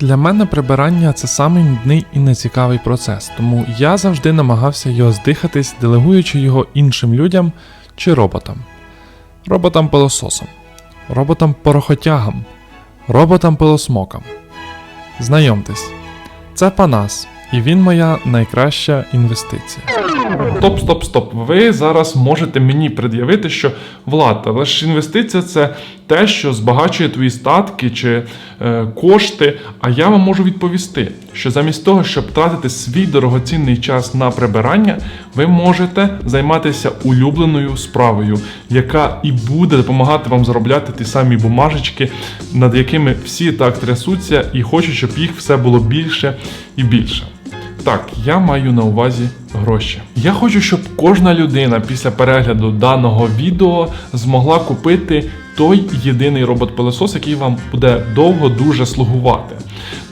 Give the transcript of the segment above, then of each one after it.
Для мене прибирання це самий нудний і нецікавий процес, тому я завжди намагався його здихатись, делегуючи його іншим людям чи роботам. Роботам-пилососам, роботам-порохотягам, роботам-пилосмокам. Знайомтесь, це Панас, і він моя найкраща інвестиція. Стоп, стоп, стоп. Ви зараз можете мені пред'явити, що Влад, але ж інвестиція це те, що збагачує твої статки чи е, кошти. А я вам можу відповісти, що замість того, щоб тратити свій дорогоцінний час на прибирання, ви можете займатися улюбленою справою, яка і буде допомагати вам заробляти ті самі бумажечки, над якими всі так трясуться, і хочуть, щоб їх все було більше і більше. Так, я маю на увазі гроші. Я хочу, щоб кожна людина після перегляду даного відео змогла купити той єдиний робот-пилосос, який вам буде довго дуже слугувати.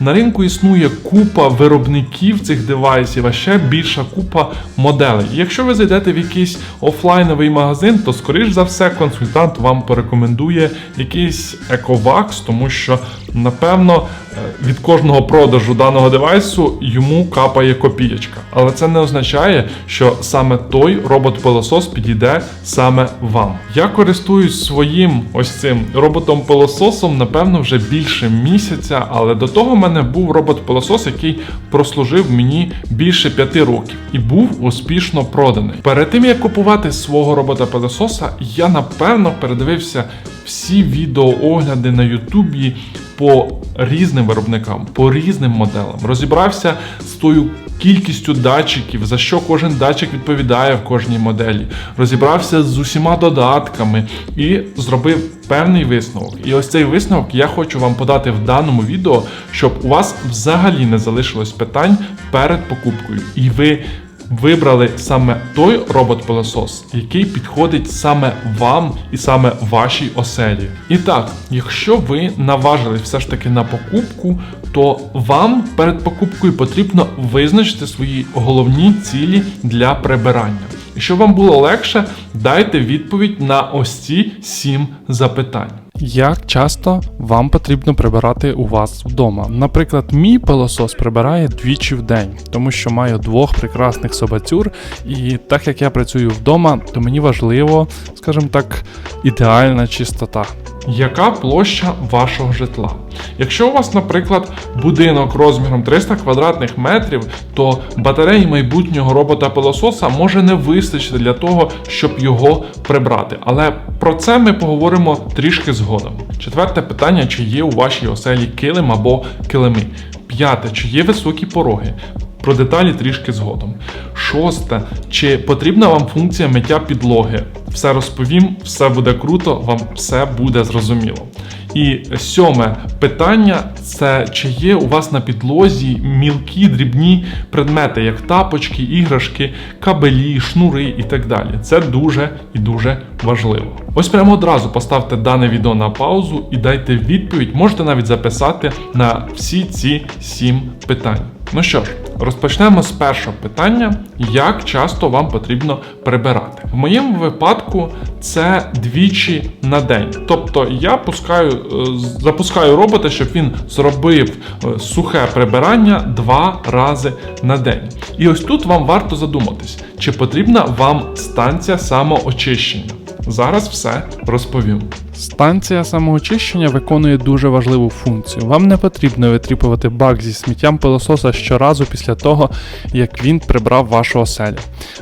На ринку існує купа виробників цих девайсів, а ще більша купа моделей. Якщо ви зайдете в якийсь офлайновий магазин, то скоріш за все консультант вам порекомендує якийсь Ecovax, тому що напевно е, від кожного продажу даного девайсу йому капає копієчка. Але це не означає, що саме той робот-пилосос підійде саме вам. Я користуюсь своїм ось цим роботом-пилососом, напевно, вже більше місяця, але до того в мене був робот-пилосос, який прослужив мені більше п'яти років і був успішно проданий. Перед тим як купувати свого робота-пилососа, я напевно передивився всі відеоогляди на Ютубі по різним виробникам, по різним моделам. Розібрався з тою кількістю датчиків, за що кожен датчик відповідає в кожній моделі. Розібрався з усіма додатками і зробив певний висновок. І ось цей висновок я хочу вам подати в даному відео, щоб у вас взагалі не залишилось питань перед покупкою. І ви вибрали саме той робот-пилосос, який підходить саме вам і саме вашій оселі. І так, якщо ви наважились все ж таки на покупку, то вам перед покупкою потрібно визначити свої головні цілі для прибирання. І щоб вам було легше, дайте відповідь на ось ці сім запитань. Як часто вам потрібно прибирати у вас вдома? Наприклад, мій пилосос прибирає двічі в день, тому що маю двох прекрасних собацюр, і так як я працюю вдома, то мені важливо, скажімо так, ідеальна чистота. Яка площа вашого житла? Якщо у вас, наприклад, будинок розміром 300 квадратних метрів, то батареї майбутнього робота-пилососа може не вистачити для того, щоб його прибрати. Але про це ми поговоримо трішки згодом. Четверте питання: чи є у вашій оселі килим або килими? П'яте, чи є високі пороги? Про деталі трішки згодом. Шосте, чи потрібна вам функція миття підлоги? Все розповім, все буде круто, вам все буде зрозуміло. І сьоме питання це чи є у вас на підлозі мілкі дрібні предмети, як тапочки, іграшки, кабелі, шнури і так далі. Це дуже і дуже важливо. Ось прямо одразу поставте дане відео на паузу і дайте відповідь. Можете навіть записати на всі ці сім питань. Ну що ж, розпочнемо з першого питання: як часто вам потрібно прибирати? В моєму випадку це двічі на день. Тобто я пускаю, е, запускаю робота, щоб він зробив е, сухе прибирання два рази на день. І ось тут вам варто задуматись, чи потрібна вам станція самоочищення. Зараз все розповім. Станція самоочищення виконує дуже важливу функцію. Вам не потрібно витріпувати бак зі сміттям пилососа щоразу після того, як він прибрав вашу оселю.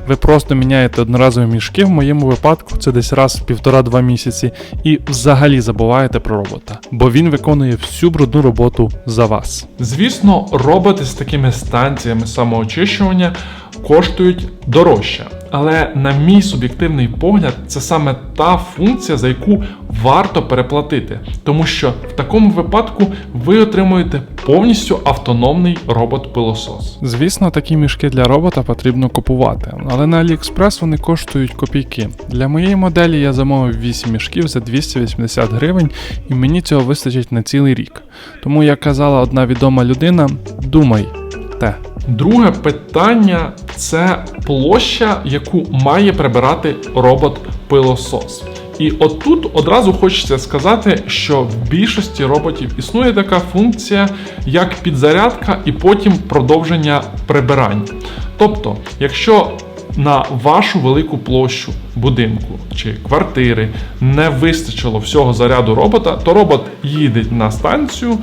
Ви просто міняєте одноразові мішки, в моєму випадку це десь раз в півтора-два місяці, і взагалі забуваєте про робота, бо він виконує всю брудну роботу за вас. Звісно, роботи з такими станціями самоочищування коштують дорожче. Але на мій суб'єктивний погляд, це саме та функція, за яку варто переплатити, тому що в такому випадку ви отримуєте повністю автономний робот-пилосос. Звісно, такі мішки для робота потрібно купувати, але на AliExpress вони коштують копійки. Для моєї моделі я замовив 8 мішків за 280 гривень, і мені цього вистачить на цілий рік. Тому, як казала одна відома людина, думай те. Друге питання це площа, яку має прибирати робот-пилосос. І отут одразу хочеться сказати, що в більшості роботів існує така функція, як підзарядка і потім продовження прибирання. Тобто, якщо на вашу велику площу будинку чи квартири не вистачило всього заряду робота, то робот їде на станцію,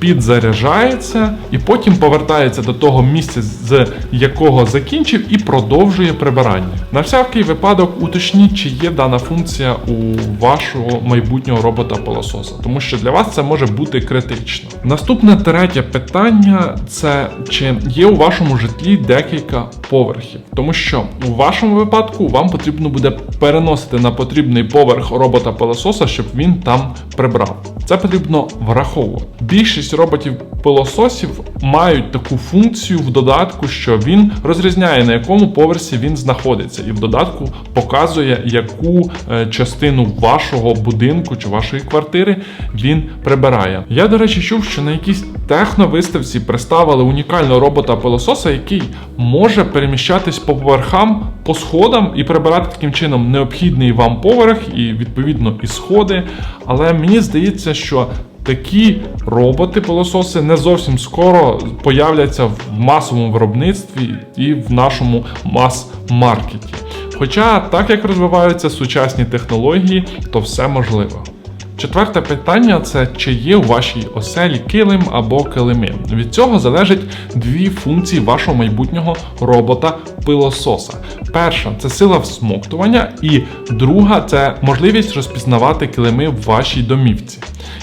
підзаряджається і потім повертається до того місця, з якого закінчив, і продовжує прибирання. На всякий випадок уточніть, чи є дана функція у вашого майбутнього робота пилососа, тому що для вас це може бути критично. Наступне третє питання це чи є у вашому житлі декілька поверхів, тому що у вашому випадку вам потрібно буде переносити на потрібний поверх робота пилососа, щоб він там прибрав. Це потрібно враховувати. Більшість роботів пилососів мають таку функцію в додатку, що він розрізняє на якому поверсі він знаходиться, і в додатку показує, яку е, частину вашого будинку чи вашої квартири він прибирає. Я, до речі, чув, що на якійсь техновиставці представили унікального робота пилососа, який може переміщатись по поверхам, по сходам і прибирати таким чином необхідний вам поверх і відповідно і сходи. Але мені здається, що такі роботи-пилососи не зовсім скоро появляться в масовому виробництві і в нашому мас-маркеті. Хоча, так як розвиваються сучасні технології, то все можливо. Четверте питання це чи є у вашій оселі килим або килими. Від цього залежать дві функції вашого майбутнього робота-пилососа. Перша це сила всмоктування, і друга це можливість розпізнавати килими в вашій домівці.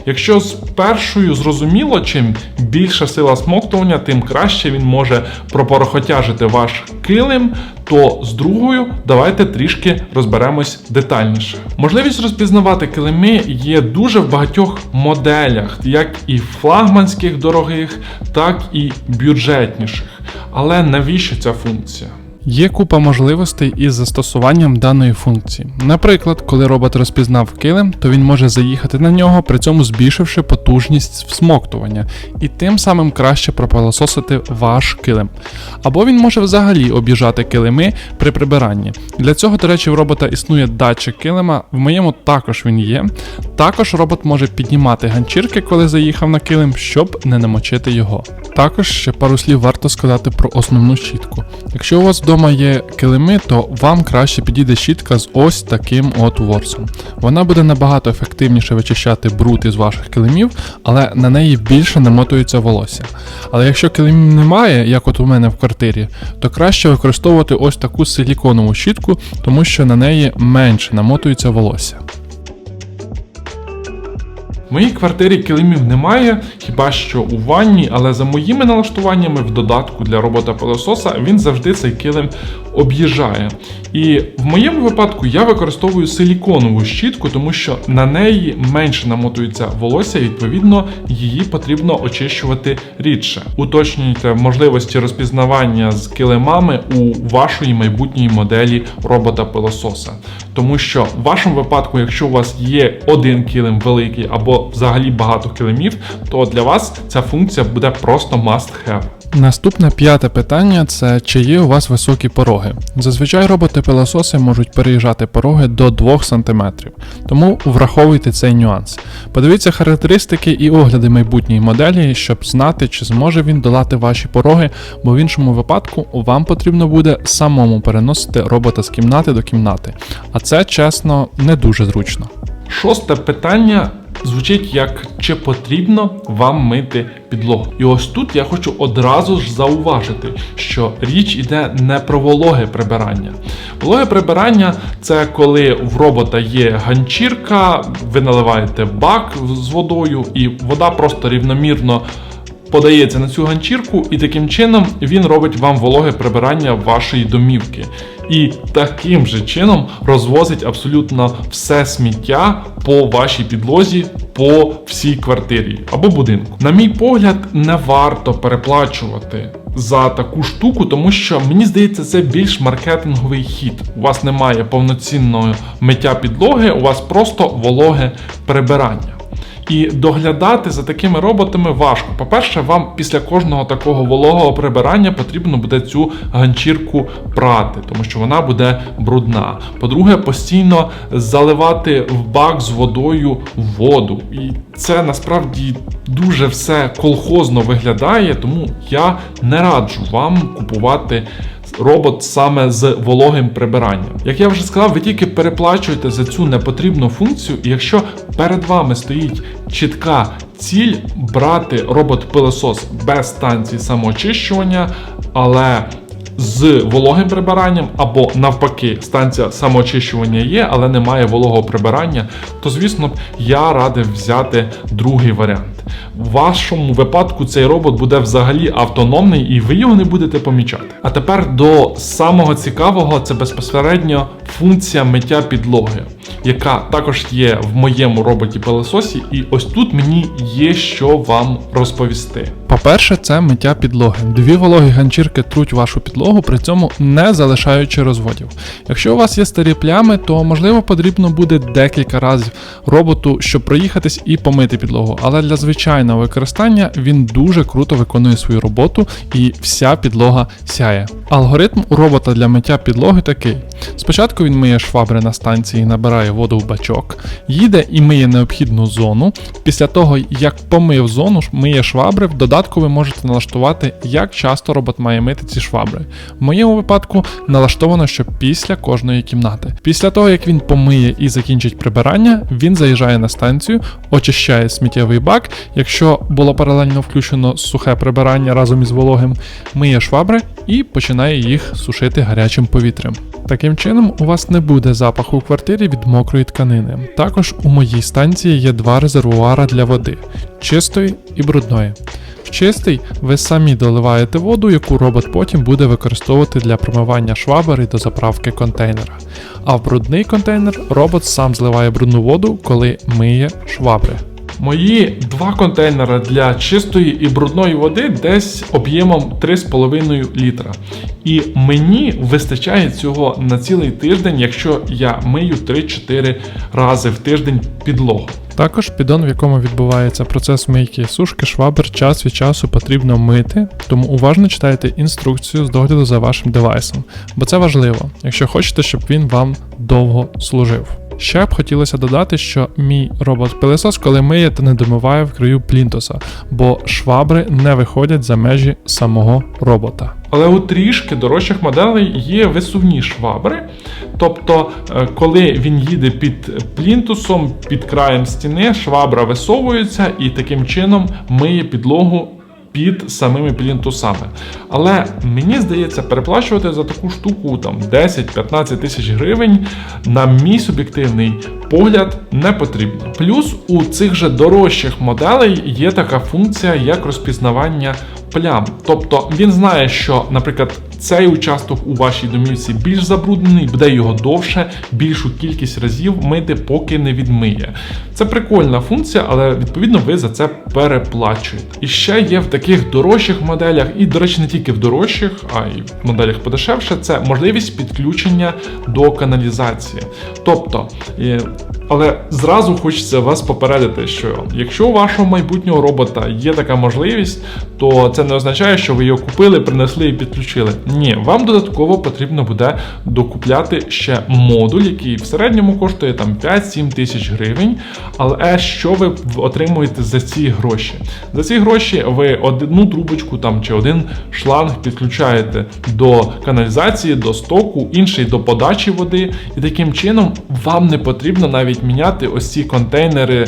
Якщо з першою зрозуміло, чим більша сила смоктування, тим краще він може пропорохотяжити ваш килим, то з другою давайте трішки розберемось детальніше. Можливість розпізнавати килими є дуже в багатьох моделях, як і флагманських дорогих, так і бюджетніших. Але навіщо ця функція? Є купа можливостей із застосуванням даної функції. Наприклад, коли робот розпізнав килим, то він може заїхати на нього, при цьому збільшивши потужність всмоктування, і тим самим краще пропилососити ваш килим. Або він може взагалі об'їжджати килими при прибиранні. Для цього, до речі, в робота існує датчик килима, в моєму також він є. Також робот може піднімати ганчірки, коли заїхав на килим, щоб не намочити його. Також ще пару слів варто сказати про основну щітку. Якщо у вас вдома є килими, то вам краще підійде щітка з ось таким от ворсом. Вона буде набагато ефективніше вичищати бруд із ваших килимів, але на неї більше намотується волосся. Але якщо килимів немає, як от у мене в квартирі, то краще використовувати ось таку силіконову щітку, тому що на неї менше намотується волосся. Моїй квартирі килимів немає, хіба що у ванні, але за моїми налаштуваннями в додатку для робота пилососа він завжди цей килим об'їжджає. І в моєму випадку я використовую силіконову щітку, тому що на неї менше намотується волосся, і відповідно її потрібно очищувати рідше. Уточнюйте можливості розпізнавання з килимами у вашої майбутньої моделі робота пилососа. Тому що в вашому випадку, якщо у вас є один килим великий або взагалі багато килимів, то для вас ця функція буде просто must have. Наступне п'яте питання це чи є у вас високі пороги. Зазвичай роботи-пилососи можуть переїжджати пороги до 2 см, тому враховуйте цей нюанс. Подивіться характеристики і огляди майбутньої моделі, щоб знати, чи зможе він долати ваші пороги, бо в іншому випадку вам потрібно буде самому переносити робота з кімнати до кімнати. А це чесно не дуже зручно. Шосте питання звучить як чи потрібно вам мити підлогу. І ось тут я хочу одразу ж зауважити, що річ іде не про вологе прибирання. Вологе прибирання це коли в робота є ганчірка, ви наливаєте бак з водою, і вода просто рівномірно. Подається на цю ганчірку, і таким чином він робить вам вологе прибирання вашої домівки. І таким же чином розвозить абсолютно все сміття по вашій підлозі, по всій квартирі або будинку. На мій погляд, не варто переплачувати за таку штуку, тому що мені здається, це більш маркетинговий хід. У вас немає повноцінного миття підлоги, у вас просто вологе прибирання. І доглядати за такими роботами важко. По-перше, вам після кожного такого вологого прибирання потрібно буде цю ганчірку прати, тому що вона буде брудна. По-друге, постійно заливати в бак з водою воду. І це насправді дуже все колхозно виглядає, тому я не раджу вам купувати робот саме з вологим прибиранням. Як я вже сказав, ви тільки переплачуєте за цю непотрібну функцію, і якщо перед вами стоїть чітка ціль брати робот-пилосос без станції самоочищування, але з вологим прибиранням, або навпаки, станція самоочищування є, але немає вологого прибирання, то звісно я радив взяти другий варіант. В вашому випадку цей робот буде взагалі автономний і ви його не будете помічати. А тепер до самого цікавого це безпосередньо функція миття підлоги, яка також є в моєму роботі пилососі, і ось тут мені є що вам розповісти. По-перше, це миття підлоги. Дві вологі ганчірки труть вашу підлогу, при цьому не залишаючи розводів. Якщо у вас є старі плями, то можливо потрібно буде декілька разів роботу, щоб проїхатись і помити підлогу. Але для звичайного використання він дуже круто виконує свою роботу і вся підлога сяє. Алгоритм робота для миття підлоги такий: спочатку він миє швабри на станції, набирає воду в бачок, їде і миє необхідну зону. Після того, як помив зону, миє швабри, в додатку ви можете налаштувати, як часто робот має мити ці швабри. В моєму випадку налаштовано, що після кожної кімнати. Після того, як він помиє і закінчить прибирання, він заїжджає на станцію, очищає сміттєвий бак. Якщо було паралельно включено сухе прибирання разом із вологим, миє швабри і починає їх сушити гарячим повітрям. Таким чином, у вас не буде запаху у квартирі від мокрої тканини. Також у моїй станції є два резервуара для води чистої і брудної. В чистий ви самі доливаєте воду, яку робот потім буде використовувати для промивання швабер і до заправки контейнера. А в брудний контейнер робот сам зливає брудну воду, коли миє швабри. Мої два контейнери для чистої і брудної води десь об'ємом 3,5 літра. І мені вистачає цього на цілий тиждень, якщо я мию 3-4 рази в тиждень підлогу. Також піддон, в якому відбувається процес мийки сушки швабер, час від часу потрібно мити, тому уважно читайте інструкцію з догляду за вашим девайсом, бо це важливо, якщо хочете, щоб він вам довго служив. Ще б хотілося додати, що мій робот-пилесос, коли миє, то не домиває в краю плінтуса, бо швабри не виходять за межі самого робота. Але у трішки дорожчих моделей є висувні швабри. Тобто, е, коли він їде під плінтусом, під краєм стіни, швабра висовується і таким чином миє підлогу під самими плінтусами. Але мені здається, переплачувати за таку штуку там 10-15 тисяч гривень, на мій суб'єктивний погляд, не потрібно. Плюс у цих же дорожчих моделей є така функція, як розпізнавання плям. Тобто він знає, що, наприклад, цей участок у вашій домівці більш забруднений, буде його довше, більшу кількість разів мити, поки не відмиє. Це прикольна функція, але відповідно ви за це переплачуєте. І ще є в таких дорожчих моделях, і, до речі, не тільки в дорожчих, а й в моделях подешевше, це можливість підключення до каналізації. Тобто, е, але зразу хочеться вас попередити, що якщо у вашого майбутнього робота є така можливість, то це не означає, що ви його купили, принесли і підключили. Ні, вам додатково потрібно буде докупляти ще модуль, який в середньому коштує там 5-7 тисяч гривень. Але що ви отримуєте за ці гроші? За ці гроші ви одну трубочку там чи один шланг підключаєте до каналізації, до стоку, інший до подачі води, і таким чином вам не потрібно навіть міняти ось ці контейнери.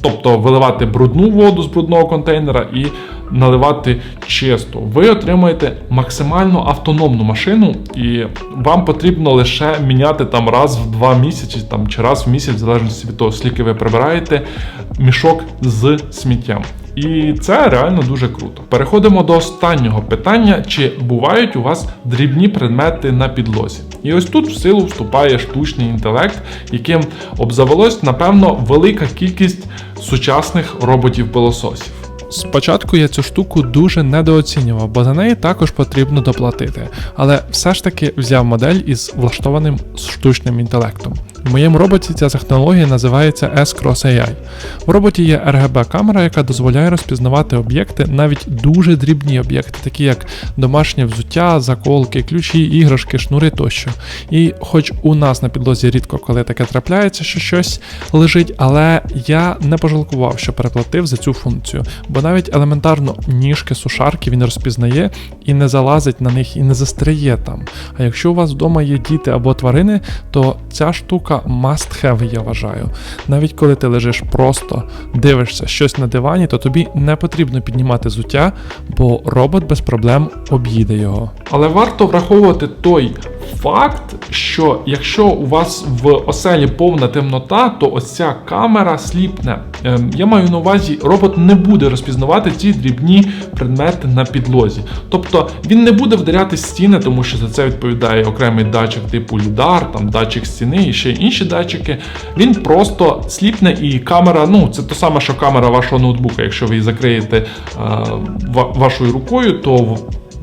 Тобто виливати брудну воду з брудного контейнера і наливати чисту. Ви отримаєте максимально автономну машину, і вам потрібно лише міняти там раз в два місяці там, чи раз в місяць, в залежності від того, скільки ви прибираєте, мішок з сміттям. І це реально дуже круто. Переходимо до останнього питання: чи бувають у вас дрібні предмети на підлозі? І ось тут в силу вступає штучний інтелект, яким обзавелось, напевно, велика кількість сучасних роботів-пилососів. Спочатку я цю штуку дуже недооцінював, бо за неї також потрібно доплатити, але все ж таки взяв модель із влаштованим штучним інтелектом. В моєму роботі ця технологія називається S-Cross AI. В роботі є RGB-камера, яка дозволяє розпізнавати об'єкти, навіть дуже дрібні об'єкти, такі як домашнє взуття, заколки, ключі, іграшки, шнури тощо. І хоч у нас на підлозі рідко коли таке трапляється, що щось лежить, але я не пожалкував, що переплатив за цю функцію, бо навіть елементарно ніжки сушарки він розпізнає і не залазить на них і не застряє там. А якщо у вас вдома є діти або тварини, то ця штука must have, я вважаю. Навіть коли ти лежиш просто, дивишся щось на дивані, то тобі не потрібно піднімати зуття, бо робот без проблем об'їде його. Але варто враховувати той факт, що якщо у вас в оселі повна темнота, то ось ця камера сліпне. Ем, Я маю на увазі, робот не буде розпізнавати ці дрібні предмети на підлозі. Тобто він не буде вдаряти стіни, тому що за це відповідає окремий датчик типу лідар, там датчик стіни і ще інші датчики. Він просто сліпне і камера, ну це то саме, що камера вашого ноутбука. Якщо ви її закриєте е, вашою рукою, то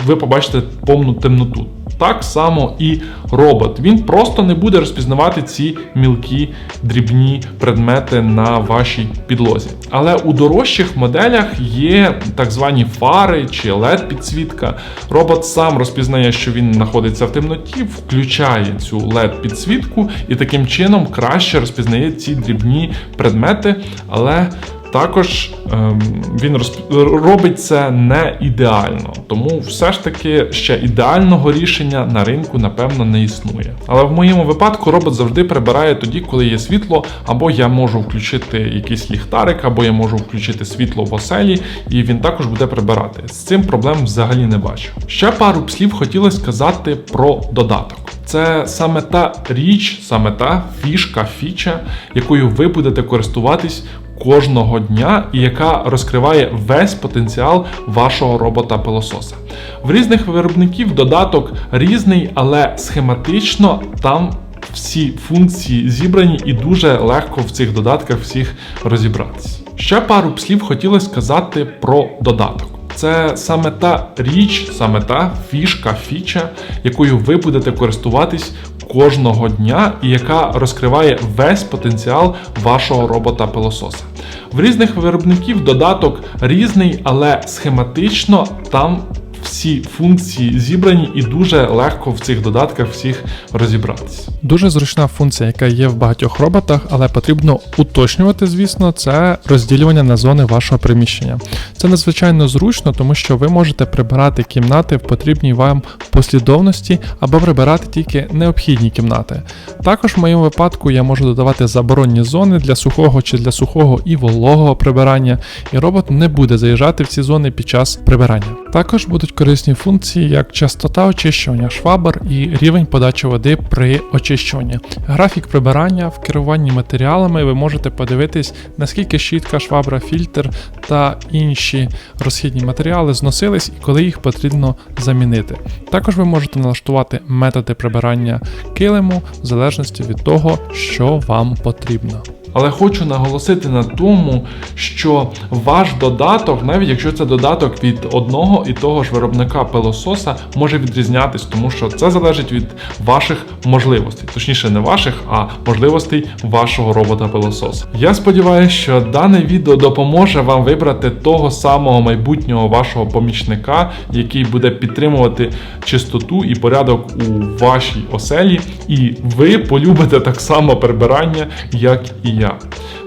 ви побачите повну темноту. Так само і робот. Він просто не буде розпізнавати ці мілкі дрібні предмети на вашій підлозі. Але у дорожчих моделях є так звані фари чи led підсвітка. Робот сам розпізнає, що він знаходиться в темноті, включає цю led підсвітку і таким чином краще розпізнає ці дрібні предмети. Але також ем, він розп- робить це не ідеально, тому все ж таки ще ідеального рішення на ринку напевно не існує. Але в моєму випадку робот завжди прибирає тоді, коли є світло, або я можу включити якийсь ліхтарик, або я можу включити світло в оселі, і він також буде прибирати. З цим проблем взагалі не бачу. Ще пару слів хотілося сказати про додаток. Це саме та річ, саме та фішка, фіча, якою ви будете користуватись кожного дня і яка розкриває весь потенціал вашого робота-пилососа. В різних виробників додаток різний, але схематично там всі функції зібрані і дуже легко в цих додатках всіх розібратися. Ще пару слів хотілося сказати про додаток. Це саме та річ, саме та фішка, фіча, якою ви будете користуватись кожного дня і яка розкриває весь потенціал вашого робота-пилососа. В різних виробників додаток різний, але схематично там всі функції зібрані і дуже легко в цих додатках всіх розібратися. Дуже зручна функція, яка є в багатьох роботах, але потрібно уточнювати, звісно, це розділювання на зони вашого приміщення. Це надзвичайно зручно, тому що ви можете прибирати кімнати в потрібній вам послідовності або прибирати тільки необхідні кімнати. Також в моєму випадку я можу додавати заборонні зони для сухого чи для сухого і вологого прибирання, і робот не буде заїжджати в ці зони під час прибирання. Також будуть корисні функції, як частота очищування швабр і рівень подачі води при очищуванні. Графік прибирання в керуванні матеріалами ви можете подивитись, наскільки щітка, швабра, фільтр та інші розхідні матеріали зносились і коли їх потрібно замінити. Також ви можете налаштувати методи прибирання килиму в залежності від того, що вам потрібно. Але хочу наголосити на тому, що ваш додаток, навіть якщо це додаток від одного і того ж виробника пилососа, може відрізнятись, тому що це залежить від ваших можливостей, точніше, не ваших, а можливостей вашого робота-пилососа. Я сподіваюся, що дане відео допоможе вам вибрати того самого майбутнього вашого помічника, який буде підтримувати чистоту і порядок у вашій оселі, і ви полюбите так само прибирання, як і я.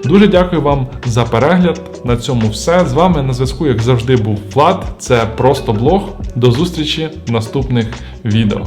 Дуже дякую вам за перегляд. На цьому все. З вами на зв'язку, як завжди, був Влад. Це просто блог. До зустрічі в наступних відео.